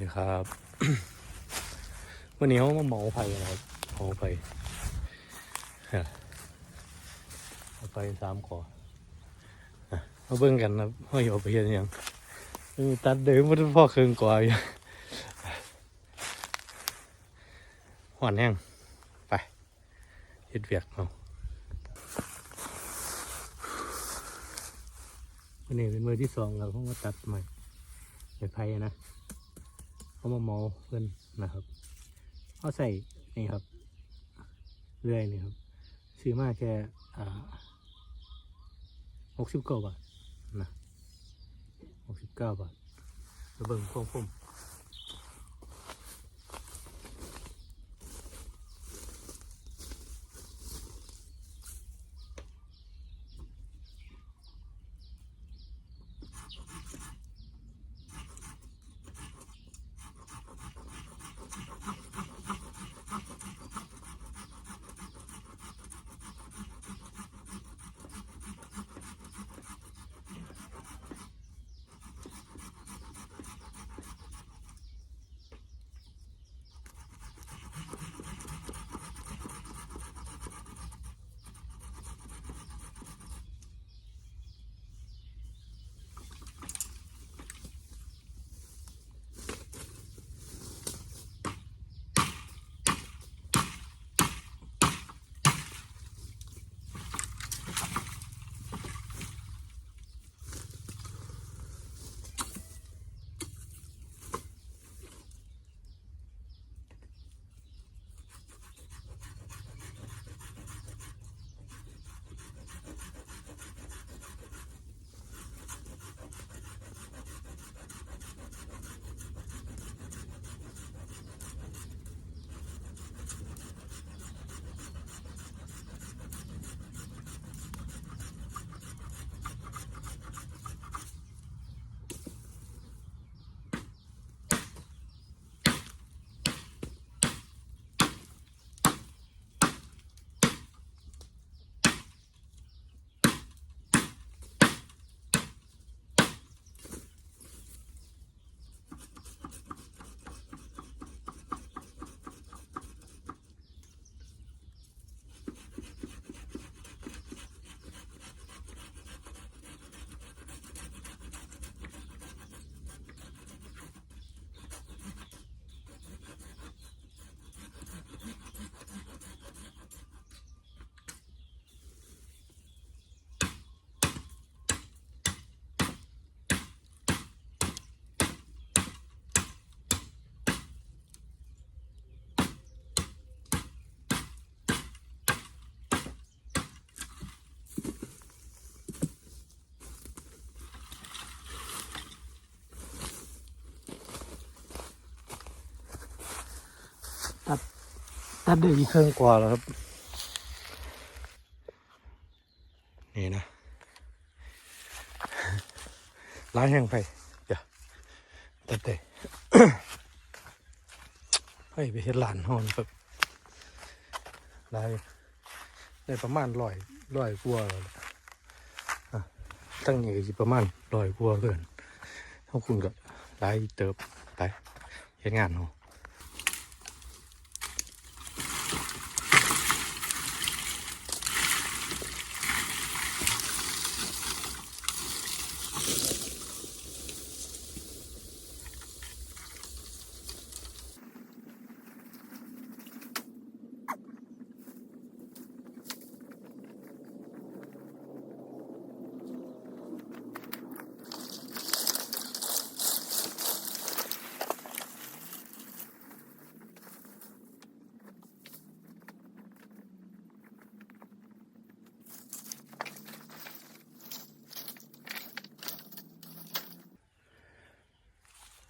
ดีครับ วันนี้เขามาเหมาไผ่นะครับเหมาไผ่เอาไปสามขอมาเบิ่งกันนะว่าเอาไปเฮ็ดอิหยังตัดเดิมมันพ่อเครื่องก่ออยู่หวานแห้งไปเฮ็ดเวียกเอาวันนี้เป็นมือที่สองแล้วเขามาตัดใหม่ไม้ไผ่นะ เขามาเมาเพื่อนนะครับเขาใส่นี่ครับเรื่อยนี่ครับ ซื้อมาแค่อ่าหกสิบเก้าบาทนะหกสิบเก้าบาทระเบิ่งพวกผม ตัดได้อีกเครื่องกว่าแล้วครับ นี่นะร้ายแห้งไปเดี๋ยวตัดได้ให้ไปเห็ดหลานหอนครับได้ได้ประมาณร้อยร้อยกว่าแล้วอะตั้งนี้ก็สิประมาณร้อยกว่าเกินถ้าคุณก็ได้เติบไปเฮ็ดงานเนาะ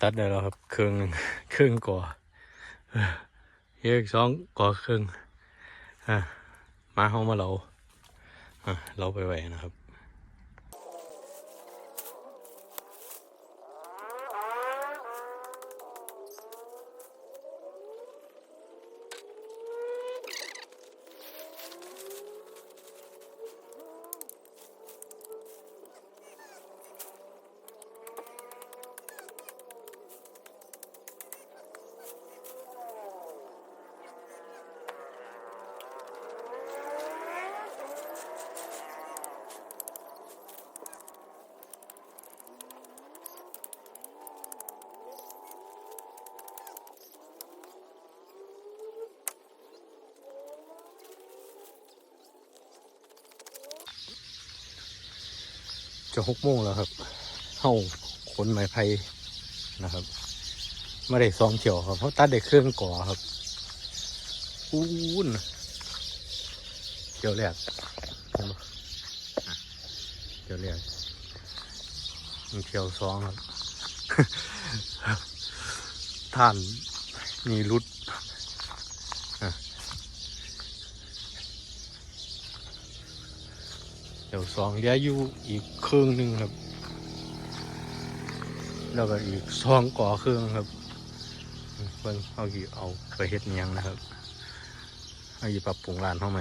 ตัดได้แล้วครับครึ่งครึ่งกว่าเออเอีกสองกว่าครึ่งมาเข้ามาเราเราไปไหวนะครับ เจะหกโมงแล้วครับเฮาขนไม้ไผ่นะครับไม่ได้ซองเขียวครับเพราะตัดได้เครื่องก่อครับอู้นเกี่ยวแรกเห็นเกี่ยวแรกมันเกี่ยวสองครับท่านมีรุดอะ เดี๋ยวสองเหลืออยู่อีกครึ่งหนึ่งครับ แล้วก็อีกสองก่อเครื่องครับเพิ่งเอากี่เอาไปเฮ็ดอิหยังนะครับเอาอีปรับปรุงร้านเข้าไหม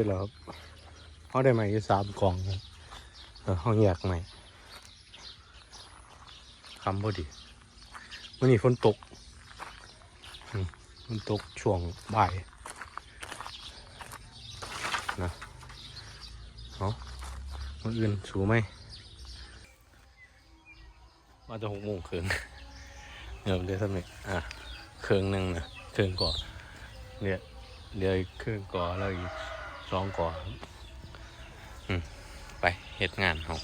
ช่แล้วครับเขาได้ใหม่อยู่สามกล่องเออเขาแยกใหม่คำพอดีวันนี้ฝนตกฝนตกช่วงบ่ายนะเอาคนอื่นสูไหมมาจะหกโมงครึ่งเดี๋ยวเรียกสักหน่อยอะเครื่องหนึ่งนะเครื่องก่อเนี่ยเรียกเครื่องก่อแล้วอีก สองก่อครับอืมไปเห็ดงานเขา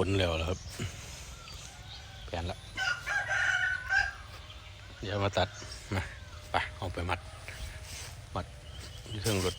ขนเขนแล้วแล้วครับแปลนละเดี๋ยวมาตัดมาไปเอาไปมัด มัดที่เครื่องรถ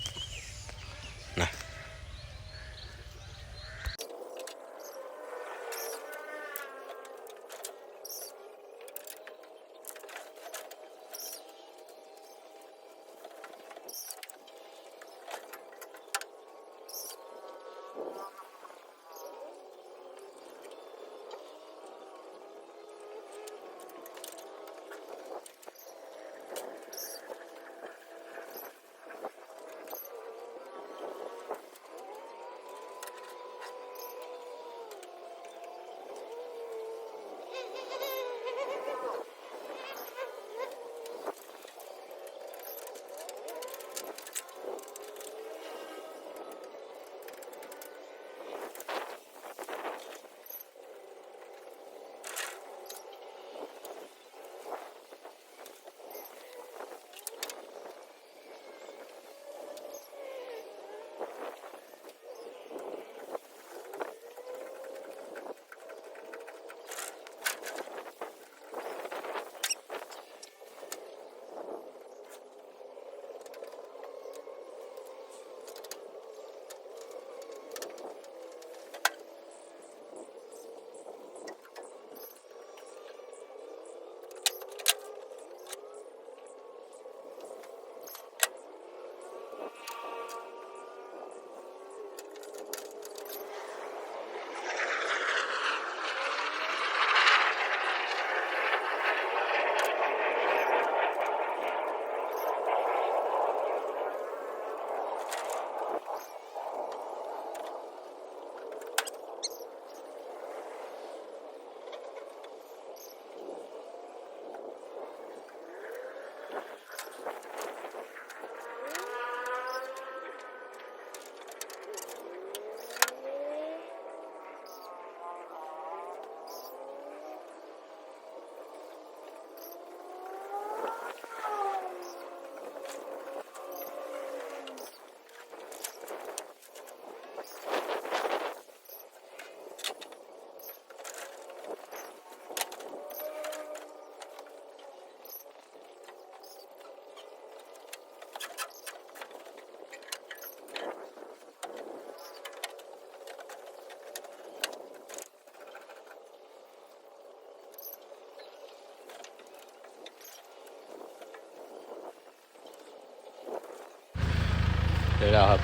เดี๋ยวเราครับ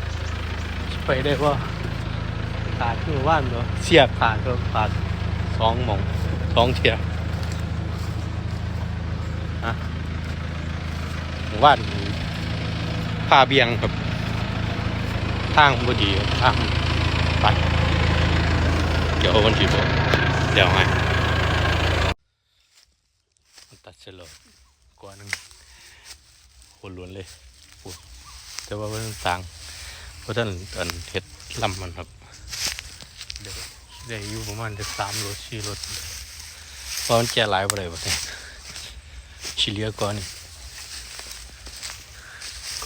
ไปได้ป่ะขาดคือว่านเนาะเสียบขาดก็ขาดสองหมองสองเทียฮะว่านผ้าเบียงครับ ทางพอดีครับทางไปเดี๋ยววันที่บอกเดี๋ยวไงมันตัดเสร็จแล้วกว่าหนึงคนล้วนเลยพูดแต่ว่ามันต่าง เพราะท่านอันเฮ็ดลำมันครับเดี๋ยวได้อยู่ประมาณจะสามรถสี่รถเพราะมันแก่หลายไปเลยประเทศชิเลียก่อนนี่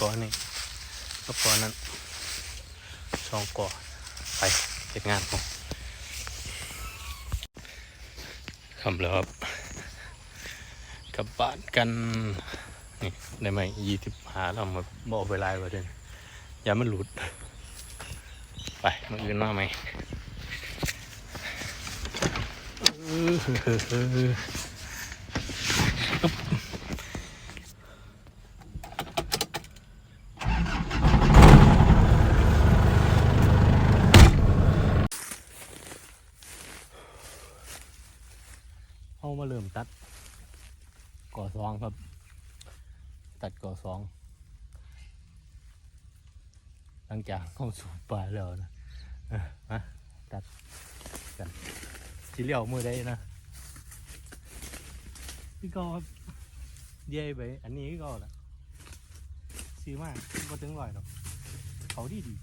ก่อนนี่แล้วก่อนนั้นสองก่อไปเฮ็ดงานผมคำแล้วครับกลับบ้านกันนี่ได้ไหมยี่สิบหาเรามาบอกเวลาไว้เด่น อย่ามันหลุด ไปมันอื่นมาไหมอื้อหือหือหืออึ๊บเอามาเริ่มตัดก่อซองครับ ตัดก่อสอง หลังจาก เข้าสู่ป่าแล้วนะเออมาตัดกันสีเหลียวมือได้นะพี่กอบเย้ไปอันนี้พี่กอละซื้อมากก็ถึงร้อยหรอกเขาดีดี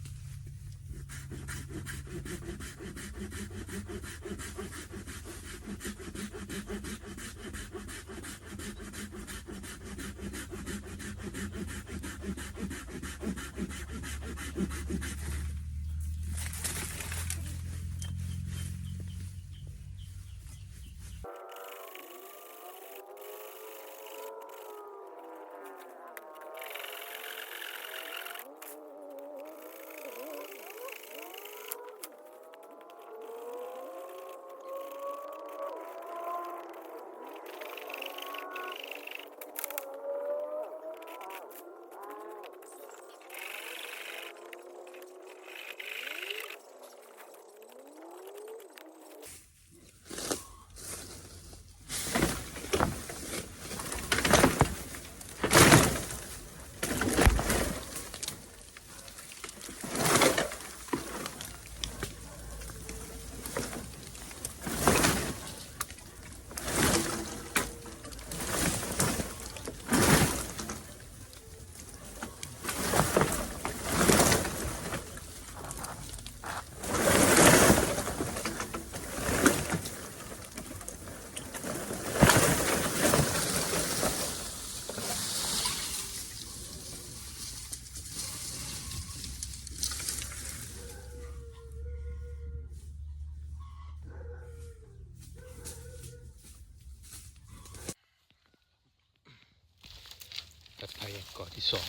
สอง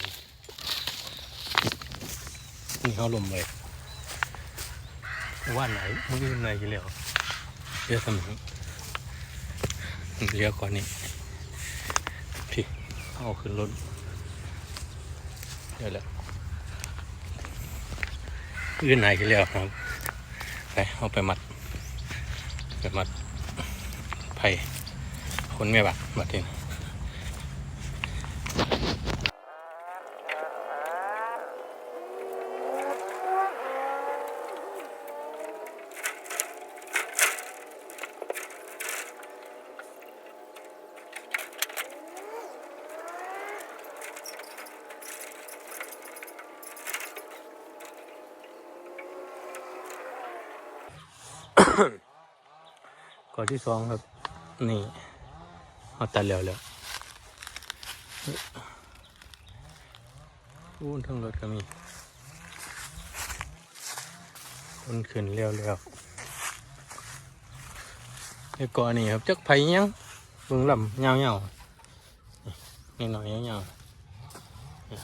นี่เขาลมเลยว่านไหนมืออื่นไหนกี่เหลียวเรียกสมิงเรียกก่อนนี่พี่เอาขึ้นรถเดี๋ยวแหละอื่นไหนกี่เหลียวครับไปเอาไปมัดไปมัดไผ่คนไม่บักบัดเอง ก่อน ที่สองครับ นี่เอาตัดแล้วแล้วอู้ทั้งรถก็มีคนขึ้นเร็วแล้วไอ้ก่อนนี่ครับจักไผยังบิ่งลำเงาเงาๆนี่หน่อยเงาเงาๆนี่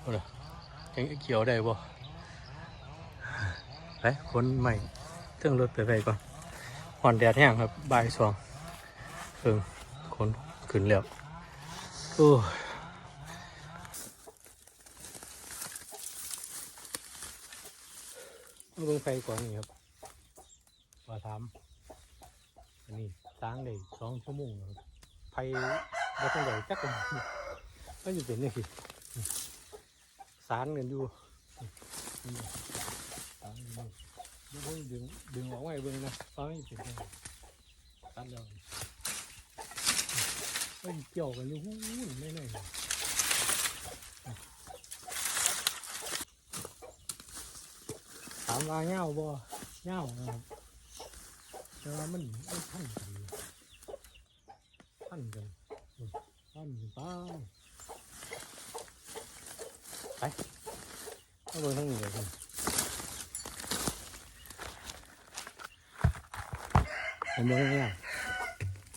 โอ้ยยังเกี่ยวได้บ่ไปคนใหม่ เครื่องรถไปไปก่อนหอนแดดแห้งครับบ่ายสองเพิ่งขนขึ้นแล้วโอ้เบิ่งไฟก่อนนี่ครับมาทมอันนี้ตั้งได้สองชั่วโมงครับไฟบ่ต้องใหญ่จักกันก็อยู่เป็นนี่สารงินอยู่ เดี๋ยวผมดึงดึงออกไว้เบิ่งนะฟ้าไม่เป็นไงตัดแล้วมันเกี่ยว กันอยู่หู้นไม่แน่เลยถามว่าเงาบ่เงานะครับแต่ว่ามันมันพั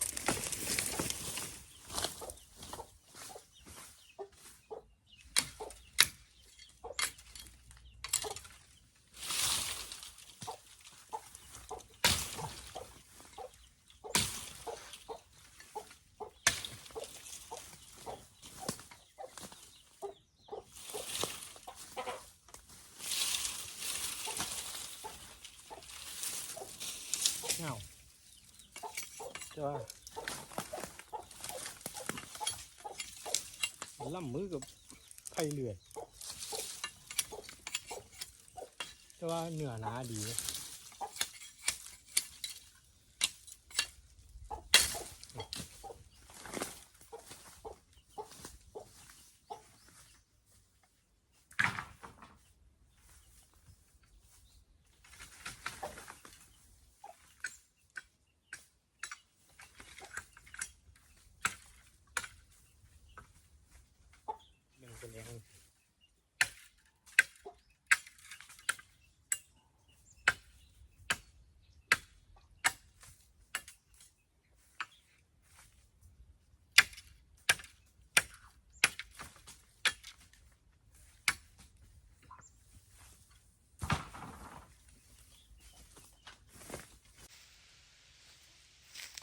นกันอยู่พันกันอืมพันกันไปไปเอาเบิ่งทั้งนี้เลยครับเอาเบิ่งเงา เงาแต่ว่าล่ำมือกับไผ่เลือดแต่ว่าเนื้อหนาดี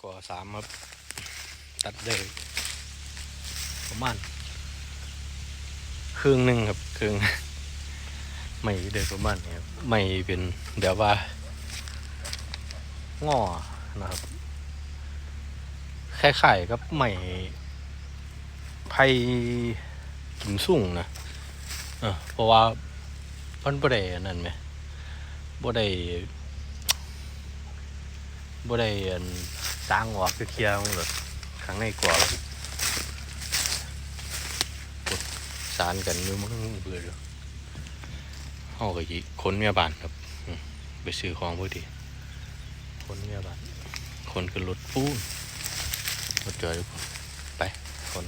ก่อสามครับ ตัดได้ประมาณครึ่งหนึ่งครับครึ่งไม่เดินประมาณนี้ครับไม่เป็นเดี๋ยวว่าง่อนะครับคล้ายๆกับไม่ไผ่กิมสุ่งนะเออเพราะว่ามันบ่ได้อันนั่นไหมบ่ได้บ่ได้ อันสร้างออกคือเคลียร์มันแบบข้างในกว่าสารกันอยู่มันเบื่ออยู่เฮาก็สิคนเมียบ้านครับอืมไปซื้อของพอดีคนเมียบ้านคนขึ้นรถปูนรถเจอทุกคนไปคน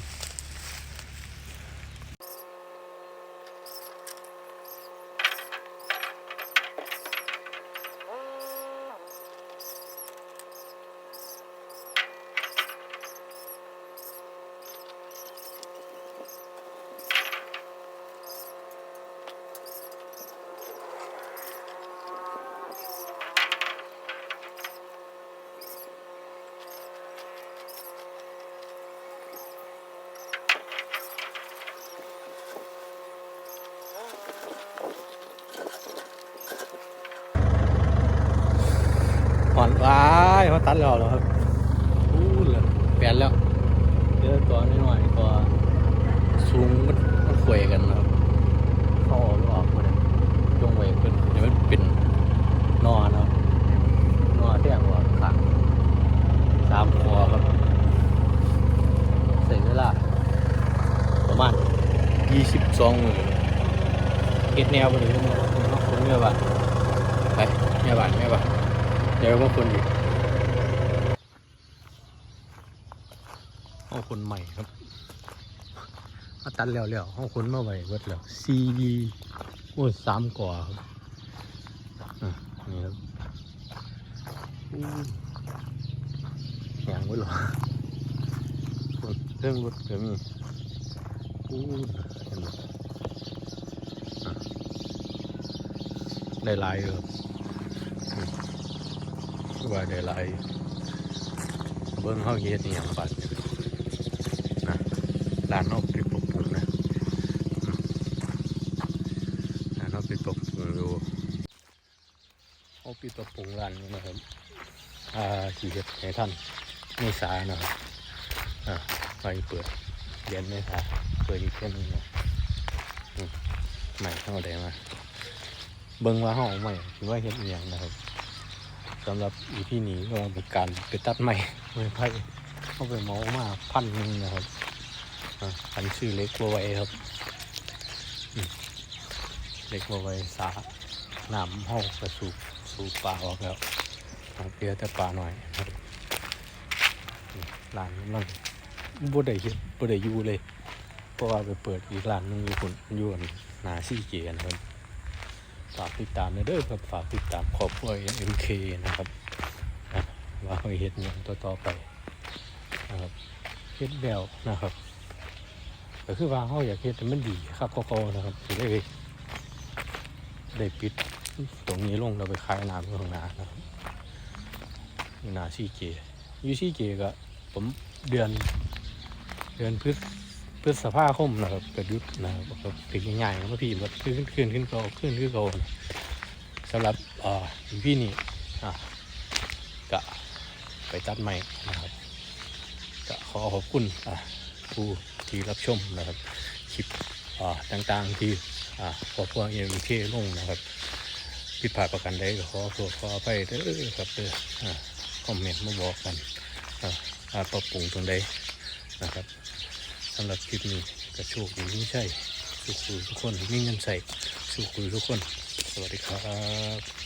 ตัดแล้วเหรอครับอู้เลยเปลี่ยนแล้วเดี๋ยวตัวนิดหน่อยตัวสูงมันมันเขวกันนะครับเข้าออกหรือออกมาเนี่ยจงไว้ขึ้นเดี๋ยวมันเป็นนอนะครับนอเที่ยงหัวขาสามคอครับใส่เวลาประมาณยี่สิบสองมือเก็ดแนวไปเลยนะคนเมื่อบ้านไปเมื่อบ้านเมื่อบ้าน เดี๋ยวบางคนอีกห้องคนใหม่ครับมา ตัดแล้วแล้วห้องคนมาไว้เบิดแล้ว CD โอ้สามก่อครับอะนี่ครับอู้แหงไว้หรอเครื่องรถก็มีอู้เห็นไหมได้ลายอยู่ครับว่าได้ลายเบิ้งเฮาเฮ็ดนี่หยังบัดนะร้านเฮาปิปกปรุงนะอืมร้านเฮาปิดปกปรุงอยู่ ปิดปรับปรุงร้านนะครับอ่าที่เฮ็ดให้ท่านเมษานะครับอ่าไปเปิดเดือนเมษาเปิดอีกเท่นึงนะใหม่เท่าใดมาเบิ่งว่าห้องใหม่ถือว่าเฮ็ดอียงนะครับสำหรับอีพี่นี้ก็เป็นการไปตัดใหม่ไม่ไพ่เข้าไปเมามาพันหนึ่งนะครับอ่าอันชื่อเล็กบัวไว้ครับ เล็กบัวไว้สาหน้ำห้องกระสูบ สูบปลาออกแล้วเหลือแต่ปลาหน่อยครับร้านนันบ่ได้เฮ็ดบ่ได้อยู่เลย เพราะว่าไปเปิดอีกร้านนึงอยู่คนอยู่อันนาซี่เกียนะครับฝากติดตามนะเด้อครับฝากติดตามครอบครัว MK นะครับว่าเขาเฮ็ดอย่างต่อต่อๆไปนะครับเฮ็ดแล้วนะครับก็คือว่าเขาอยากเฮ็ดให้มันดีครับก็ก็นะครับสิได้ได้ปิด ตรงนี้ลงเราไปขายน้ำข้างหน้านะครับนี่นาซีเกยูซีเกก็ผมเดือน เดือนพฤษพฤษภาคมนะครับกระยุดนะครับถึงง่ายๆนะพี่มันขึ้นขึ้นขึ้นก็ขึ้นขึ้นก็สำหรับอ่าพี่นี่อะก็ไปตัดใหม่นะครับก็ขอขอบคุณอะผู้ที่รับชมนะครับคลิปอ่าต่างๆที่อ่าขอพวกเอ็มเคลงนะครับ ผิดพลาดประกันใดก็ขอโทษขออภัยเด้อครับเด้อคอมเมนต์มาบอกกันอาปรับปรุงตรงใดนะครับสำหรับคลิปนี้กระโชคดีไม่ใช่สุขุยทุกคนมีเงินใส่สุขุยทุกคน สวัสดีครับ